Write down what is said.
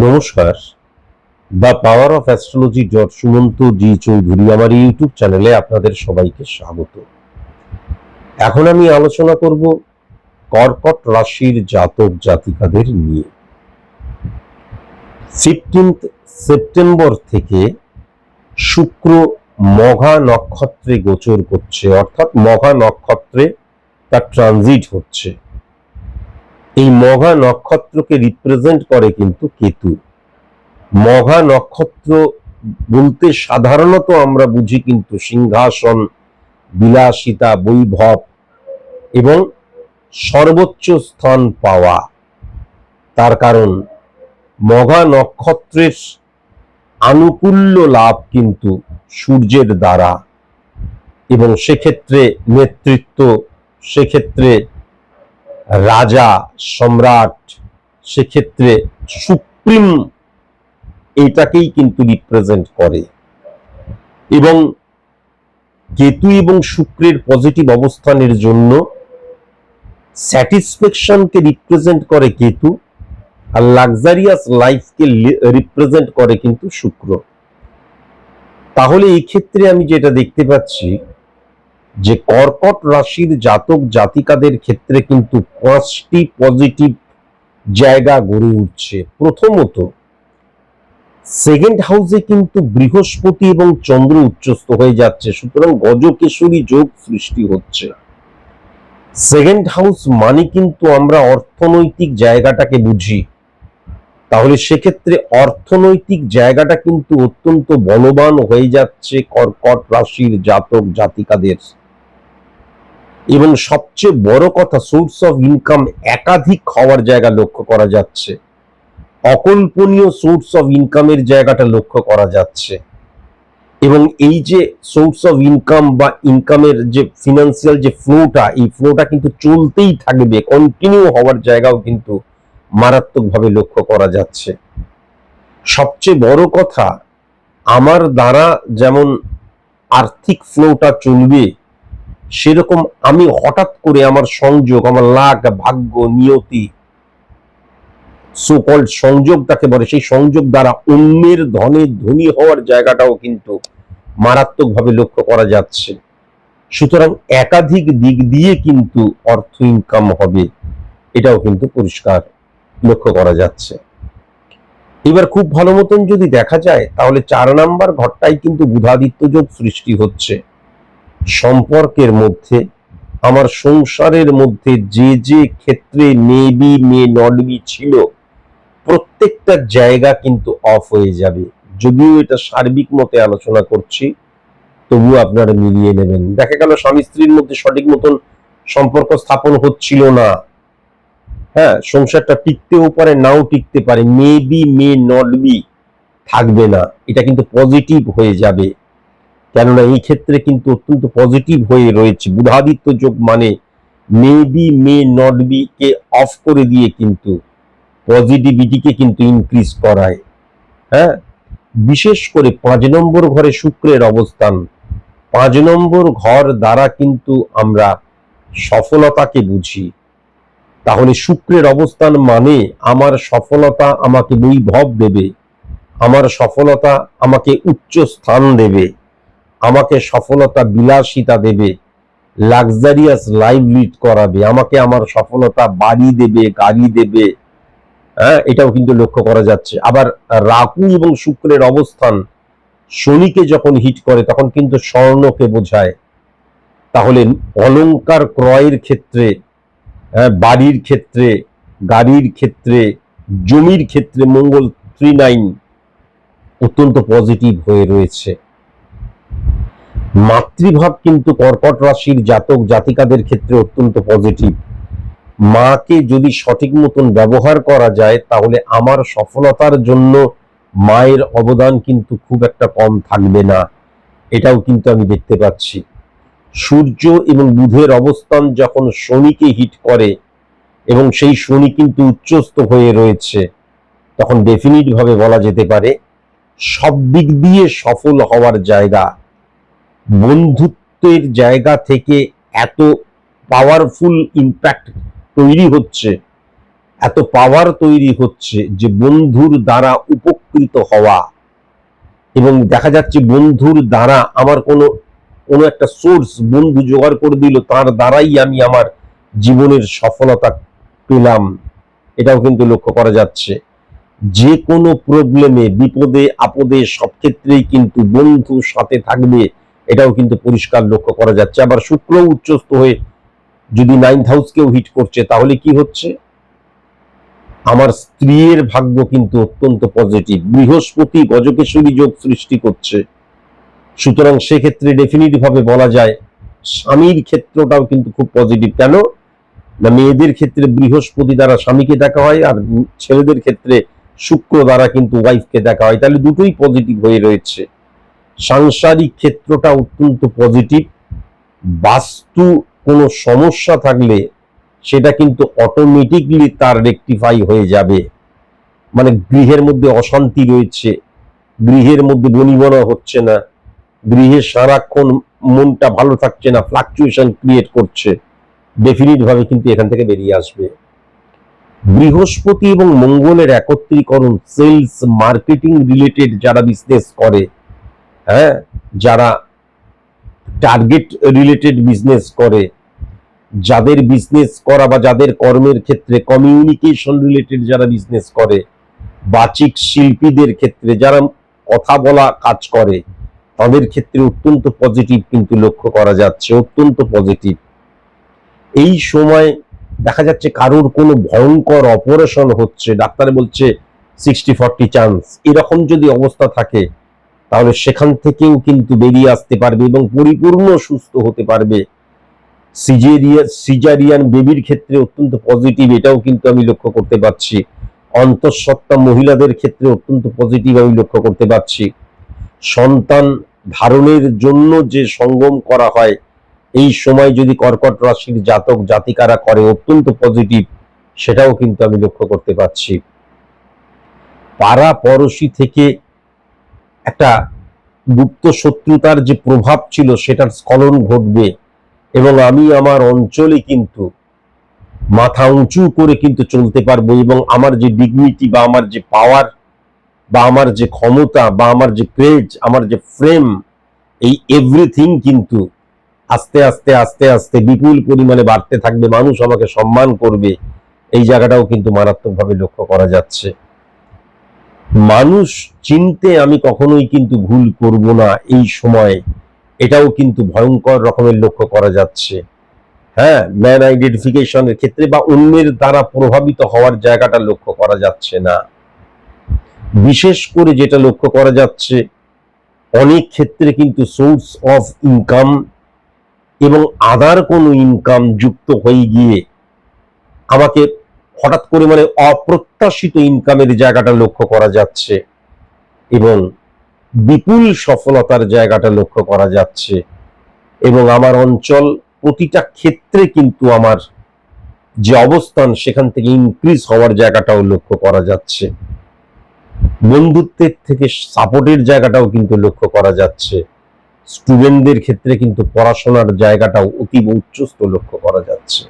নমস্কার। The power of astrology dot Sumanta G Chowdhury আমার YouTube চ্যানেলে আপনাদের সবাইকে স্বাগত। এখন আমি আলোচনা করব কর্কট রাশির জাতক জাতিকাদের নিয়ে। ফিফটিন্থ সেপ্টেম্বর থেকে শুক্র মঘা নক্ষত্রে গোচর করছে, অর্থাৎ মঘা নক্ষত্রে তার ট্রানজিট হচ্ছে। এই মঘা নক্ষত্রকে রিপ্রেজেন্ট করে কিন্তু কেতু। মঘা নক্ষত্র বলতে সাধারণত আমরা বুঝি কিন্তু সিংহাসন, বিলাসিতা, বৈভব এবং সর্বোচ্চ স্থান পাওয়া। তার কারণ মঘা নক্ষত্রের আনুকূল্য লাভ কিন্তু সূর্যের দ্বারা এবং সেক্ষেত্রে নেতৃত্ব, সেক্ষেত্রে রাজা, সম্রাট, সেক্ষেত্রে সুপ্রিম এটাকেই কিন্তু রিপ্রেজেন্ট করে। এবং কেতু এবং শুক্রের পজিটিভ অবস্থানের জন্য স্যাটিসফ্যাকশনকে রিপ্রেজেন্ট করে কেতু আর লাক্সারিয়াস লাইফকে রিপ্রেজেন্ট করে কিন্তু শুক্র। তাহলে এই ক্ষেত্রে আমি যেটা দেখতে পাচ্ছি যে কর্কট রাশির জাতক জাতিকাদের ক্ষেত্রে কিন্তু পাঁচটি পজিটিভ জায়গা গড়ে উঠছে। প্রথমত সেকেন্ড হাউসে কিন্তু বৃহস্পতি এবং চন্দ্র উচ্চস্থ হয়ে যাচ্ছে, সুতরাং গজকেশরী যোগ সৃষ্টি হচ্ছে। সেকেন্ড হাউস মানে কিন্তু আমরা অর্থনৈতিক জায়গাটাকে বুঝি। তাহলে সেক্ষেত্রে অর্থনৈতিক জায়গাটা কিন্তু অত্যন্ত বলবান হয়ে যাচ্ছে কর্কট রাশির জাতক জাতিকাদের। এবং সবচেয়ে বড় কথা সোর্স অফ ইনকাম একাধিক হওয়ার জায়গা লক্ষ্য করা যাচ্ছে। অকল্পনীয় সোর্স অফ ইনকামের জায়গাটা লক্ষ্য করা যাচ্ছে। এবং এই যে সোর্স অফ ইনকাম বা ইনকামের যে ফিনান্সিয়াল যে ফ্লোটা এই ফ্লোটা কিন্তু চলতেই থাকবে কন্টিনিউ হওয়ার জায়গাও কিন্তু মারাত্মকভাবে লক্ষ্য করা যাচ্ছে। সবচেয়ে বড় কথা, আমার দ্বারা যেমন আর্থিক ফ্লোটা চলবে সেরকম আমি হঠাৎ করে আমার সংযোগ, আমার লাক ভাগ্য, নিয়তি সোকল্ড সংযোগ তাকে বলে, সেই সংযোগ দ্বারা অন্যের ধনে ধনী হওয়ার জায়গাটাও কিন্তু মারাত্মকভাবে লক্ষ্য করা যাচ্ছে। সুতরাং একাধিক দিক দিয়ে কিন্তু অর্থ ইনকাম হবে, এটাও কিন্তু পরিষ্কার লক্ষ্য করা যাচ্ছে। এবার খুব ভালো মতন যদি দেখা যায়, তাহলে চার নাম্বার ঘরটাই কিন্তু বুধাদিত্য যোগ সৃষ্টি হচ্ছে। সম্পর্কের মধ্যে, আমার সংসারের মধ্যে যে যে ক্ষেত্রে মেবি মে নটবি ছিল, প্রত্যেকটা জায়গা কিন্তু অফ হয়ে যাবে। যদিও এটা সার্বিক মতে আলোচনা করছি, তবুও আপনারা মিলিয়ে নেবেন। দেখা গেল স্বামী স্ত্রীর মধ্যে সঠিক মতন সম্পর্ক স্থাপন হচ্ছিল না। হ্যাঁ সংসারটা টিকতেও পারে, নাও টিকতে পারে মেবি মে নট বি থাকবে না। এটা কিন্তু পজিটিভ হয়ে যাবে। কেননা এই ক্ষেত্রে কিন্তু অত্যন্ত পজিটিভ হয়ে রয়েছে। বুধাদিত্য যোগ মানে may be may not be K off করে দিয়ে কিন্তু পজিটিভিটিকে কিন্তু ইনক্রিজ করায়। হ্যাঁ? বিশেষ করে পাঁচ নম্বর ঘরে শুক্রের অবস্থান। পাঁচ নম্বর ঘর দ্বারা কিন্তু আমরা সফলতাকে বুঝি। তাহলে শুক্রের অবস্থান মানে আমার সফলতা আমাকে বৈভব দেবে। আমার সফলতা আমাকে উচ্চ স্থান দেবে। আমাকে সফলতা বিলাসিতা দেবে লাক্সারিয়াস লাইফ লিড করাবে আমাকে আমার সফলতা বাড়ি দেবে গাড়ি দেবে। হ্যাঁ এটাও কিন্তু লক্ষ্য করা যাচ্ছে। আবার রাহু এবং শুক্রের অবস্থান শনিকে যখন হিট করে তখন কিন্তু স্বর্ণকে বোঝায়। তাহলে অলঙ্কার ক্রয়ের ক্ষেত্রে হ্যাঁ, বাড়ির ক্ষেত্রে গাড়ির ক্ষেত্রে জমির ক্ষেত্রে মঙ্গল থ্রি নাইন অত্যন্ত পজিটিভ হয়ে রয়েছে। মাতৃভাব কিন্তু কর্কট রাশির জাতক জাতিকাদের ক্ষেত্রে অত্যন্ত পজিটিভ মাকে যদি সঠিক মতন ব্যবহার করা যায়, তাহলে আমার সফলতার জন্য মায়ের অবদান কিন্তু খুব একটা কম থাকবে না। এটাও কিন্তু আমি দেখতে পাচ্ছি। সূর্য এবং বুধের অবস্থান যখন শনিকে হিট করে, এবং সেই শনি কিন্তু উচ্চস্থ হয়ে রয়েছে, তখন ডেফিনিট ভাবে বলা যেতে পারে, সব দিক দিয়ে সফল হওয়ার জায়গা। বন্ধুত্বের জায়গা থেকে এত পাওয়ারফুল ইম্প্যাক্ট তৈরি হচ্ছে, এত পাওয়ার তৈরি হচ্ছে যে বন্ধুর দ্বারা উপকৃত হওয়া। এবং দেখা যাচ্ছে বন্ধুর দ্বারা আমার কোনো কোনো একটা সোর্স বন্ধু জোগাড় করে দিল, তার দ্বারাই আমি আমার জীবনের সফলতা পেলাম। এটাও কিন্তু লক্ষ্য করা যাচ্ছে। যে কোনো প্রবলেমে বিপদে, আপদে সব ক্ষেত্রেই কিন্তু বন্ধু সাথে থাকবে। এটাও কিন্তু পরিষ্কার লক্ষ্য করা যাচ্ছে। আবার শুক্র উচ্চস্থ হয়ে যদি নাইন্থ হাউসকেও হিট করছে, তাহলে কি হচ্ছে? আমার স্ত্রীর ভাগ্য কিন্তু অত্যন্ত পজিটিভ বৃহস্পতি গজকেশ্বরী যোগ সৃষ্টি করছে। সুতরাং সেক্ষেত্রে ডেফিনিট ভাবে বলা যায়, স্বামীর ক্ষেত্রটাও কিন্তু খুব পজিটিভ কেন? না, মেয়েদের ক্ষেত্রে বৃহস্পতি দ্বারা স্বামীকে দেখা হয় আর ছেলেদের ক্ষেত্রে শুক্র দ্বারা কিন্তু ওয়াইফকে দেখা হয়। তাহলে দুটোই পজিটিভ হয়ে রয়েছে। সাংসারিক ক্ষেত্রটা অত্যন্ত পজিটিভ বাস্তু কোনো সমস্যা থাকলে সেটা কিন্তু অটোমেটিকলি তার রেকটিফাই হয়ে যাবে। মানে গৃহের মধ্যে অশান্তি রয়েছে, গৃহের মধ্যে বনিবনা হচ্ছে না গৃহে সারাক্ষণ মনটা ভালো থাকছে না ফ্লাকচুয়েশন ক্রিয়েট করছে ডেফিনিট ভাবে কিন্তু এখান থেকে বেরিয়ে আসবে। বৃহস্পতি এবং মঙ্গলের একত্রীকরণ সেলস মার্কেটিং রিলেটেড যারা বিজনেস করে হ্যাঁ যারা টার্গেট রিলেটেড বিজনেস করে, যাদের বিজনেস করা বা যাদের কর্মের ক্ষেত্রে কমিউনিকেশন রিলেটেড যারা বিজনেস করে, বাচিক শিল্পীদের ক্ষেত্রে যারা কথা বলা কাজ করে, তাদের ক্ষেত্রে অত্যন্ত পজিটিভ কিন্তু লক্ষ্য করা যাচ্ছে, অত্যন্ত পজিটিভ এই সময় দেখা যাচ্ছে কারোর কোনো ভয়ঙ্কর অপারেশন হচ্ছে, ডাক্তার বলছে সিক্সটি ফর্টি চান্স এরকম যদি অবস্থা থাকে তাহলে সেখান থেকেও কিন্তু বেরিয়ে আসতে পারবে এবং পরিপূর্ণ সুস্থ হতে পারবে। সিজেরিয়া, সিজারিয়ান বেবির ক্ষেত্রে অত্যন্ত পজিটিভ এটাও কিন্তু আমি লক্ষ্য করতে পারছি। অন্তঃসত্ত্বা মহিলাদের ক্ষেত্রে অত্যন্ত পজিটিভ আমি লক্ষ্য করতে পারছি। সন্তান ধারণের জন্য যে সঙ্গম করা হয়, এই সময় যদি কর্কট রাশির জাতক জাতিকারা করে অত্যন্ত পজিটিভ সেটাও কিন্তু আমি লক্ষ্য করতে পারছি। পাড়া পড়শি থেকে একটা গুপ্ত শত্রুতার যে প্রভাব ছিল, সেটার স্খলন ঘটবে। এবং আমি আমার অঞ্চলে কিন্তু মাথা উঁচু করে কিন্তু চলতে পারব এবং আমার যে ডিগনিটি বা আমার যে পাওয়ার বা আমার যে ক্ষমতা বা আমার যে ক্রেজ আমার যে ফ্রেম এই এভরিথিং কিন্তু আস্তে আস্তে আস্তে আস্তে বিপুল পরিমাণে বাড়তে থাকবে। মানুষ আমাকে সম্মান করবে। এই জায়গাটাও কিন্তু মারাত্মকভাবে লক্ষ্য করা যাচ্ছে। মানুষ চিনতে আমি কখনোই কিন্তু ভুল করব না এই সময়ে। এটাও কিন্তু ভয়ঙ্কর রকমের লক্ষ্য করা যাচ্ছে। হ্যাঁ ম্যান আইডেন্টিফিকেশনের ক্ষেত্রে বা অন্যের দ্বারা প্রভাবিত হওয়ার জায়গাটা লক্ষ্য করা যাচ্ছে না। বিশেষ করে যেটা লক্ষ্য করা যাচ্ছে, অনেক ক্ষেত্রে কিন্তু সোর্স অফ ইনকাম এবং আদার কোনো ইনকাম যুক্ত হয়ে গিয়ে আমাকে হঠাৎ করে মানে অপ্রত্যাশিত ইনকামের জায়গাটা লক্ষ্য করা যাচ্ছে এবং বিপুল সফলতার জায়গাটা লক্ষ্য করা যাচ্ছে এবং আমার অঞ্চল প্রতিটা ক্ষেত্রে কিন্তু আমার যে অবস্থান সেখান থেকে ইনক্রিজ হওয়ার জায়গাটাও লক্ষ্য করা যাচ্ছে। বন্ধুত্বের থেকে সাপোর্টের জায়গাটাও কিন্তু লক্ষ্য করা যাচ্ছে। স্টুডেন্টদের ক্ষেত্রে কিন্তু পড়াশোনার জায়গাটাও অতীব উচ্চস্ত লক্ষ্য করা যাচ্ছে।